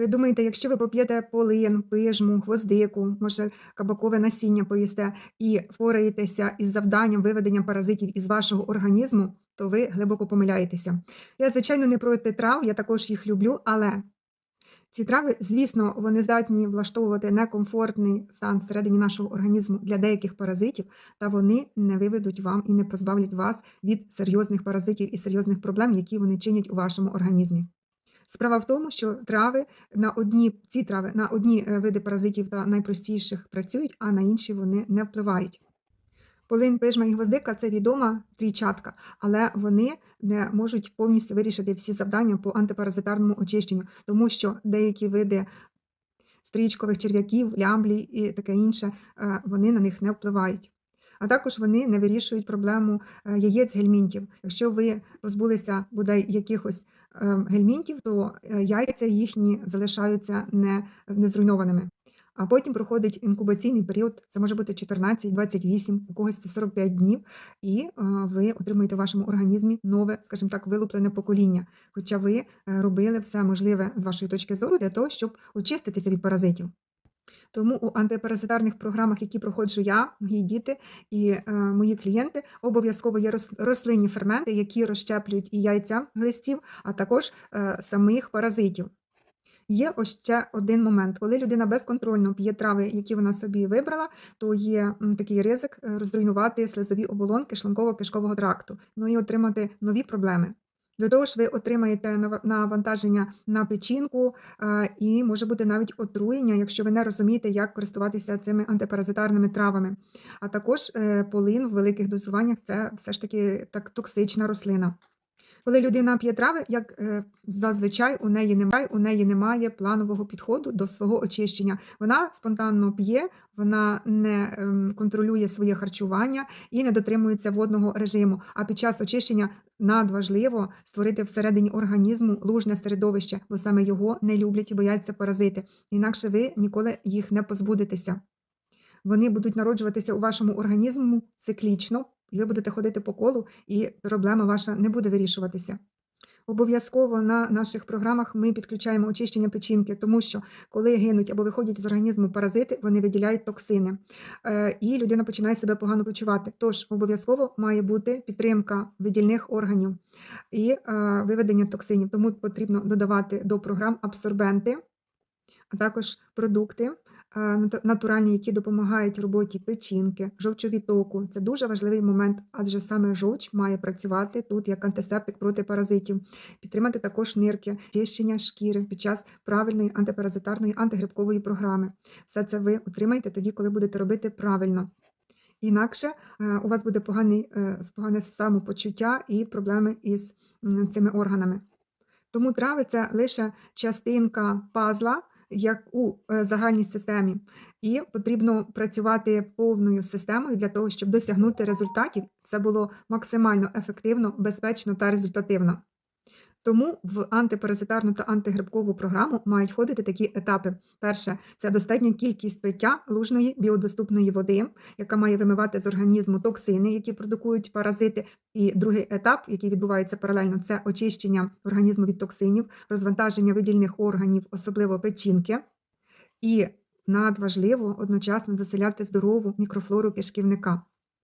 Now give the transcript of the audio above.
Ви думаєте, якщо ви поп'єте полин, пижму, гвоздику, може кабакове насіння поїсте і впораєтеся із завданням виведення паразитів із вашого організму, то ви глибоко помиляєтеся. Я, звичайно, не проти трав, я також їх люблю, але ці трави, звісно, вони здатні влаштовувати некомфортний стан всередині нашого організму для деяких паразитів, та вони не виведуть вам і не позбавлять вас від серйозних паразитів і серйозних проблем, які вони чинять у вашому організмі. Справа в тому, що трави на одні ці трави на одні е, види паразитів та найпростіших працюють, а на інші вони не впливають. Полин, пижма і гвоздика це відома трійчатка, але вони не можуть повністю вирішити всі завдання по антипаразитарному очищенню, тому що деякі види стрічкових черв'яків, лямблі і таке інше, е, вони на них не впливають. А також вони не вирішують проблему е, яєць гельмінтів. Якщо ви позбулися бодай якихось е, гельмінтів, то е, яйця їхні залишаються не, не зруйнованими. А потім проходить інкубаційний період, це може бути 14, 28, у когось це 45 днів, і ви отримуєте в вашому організмі нове, скажімо так, вилуплене покоління. Хоча ви робили все можливе з вашої точки зору для того, щоб очиститися від паразитів. Тому у антипаразитарних програмах, які проходжу я, мої діти і е, мої клієнти, обов'язково є рослинні ферменти, які розщеплюють і яйця глистів, а також е, самих паразитів. Є ось ще один момент, коли людина безконтрольно п'є трави, які вона собі вибрала, то є такий ризик е, розруйнувати слизові оболонки шлунково-кишкового тракту, ну і отримати нові проблеми. До того ж, ви отримаєте нава- навантаження на печінку е, і може бути навіть отруєння, якщо ви не розумієте, як користуватися цими антипаразитарними травами. А також е, полин в великих дозуваннях це все ж таки так токсична рослина. Коли людина п'є трави, як е, зазвичай у неї немає, у неї немає планового підходу до свого очищення. Вона спонтанно п'є, вона не ем, контролює своє харчування і не дотримується водного режиму. А під час очищення надважливо створити всередині організму лужне середовище, бо саме його не люблять і бояться паразити. Інакше ви ніколи їх не позбудетеся. Вони будуть народжуватися у вашому організму циклічно, ви будете ходити по колу, і проблема ваша не буде вирішуватися. Обов'язково на наших програмах ми підключаємо очищення печінки, тому що коли гинуть або виходять з організму паразити, вони виділяють токсини, е, і людина починає себе погано почувати. Тож обов'язково має бути підтримка видільних органів і е, виведення токсинів. Тому потрібно додавати до програм абсорбенти, а також продукти е, натуральні, які допомагають роботі печінки, жовчовітоку. Це дуже важливий момент, адже саме жовч має працювати тут як антисептик проти паразитів. Підтримати також нирки, чищення шкіри під час правильної антипаразитарної антигрибкової програми. Все це ви отримаєте тоді, коли будете робити правильно. Інакше е, у вас буде поганий, е, погане самопочуття і проблеми із цими органами. Тому трави це лише частинка пазла, як у е, загальній системі, і потрібно працювати повною системою для того, щоб досягнути результатів. Все було максимально ефективно, безпечно та результативно. Тому в антипаразитарну та антигрибкову програму мають входити такі етапи. Перше це достатня кількість пиття лужної біодоступної води, яка має вимивати з організму токсини, які продукують паразити. І другий етап, який відбувається паралельно, це очищення організму від токсинів, розвантаження видільних органів, особливо печінки. І надважливо одночасно заселяти здорову мікрофлору кишківника.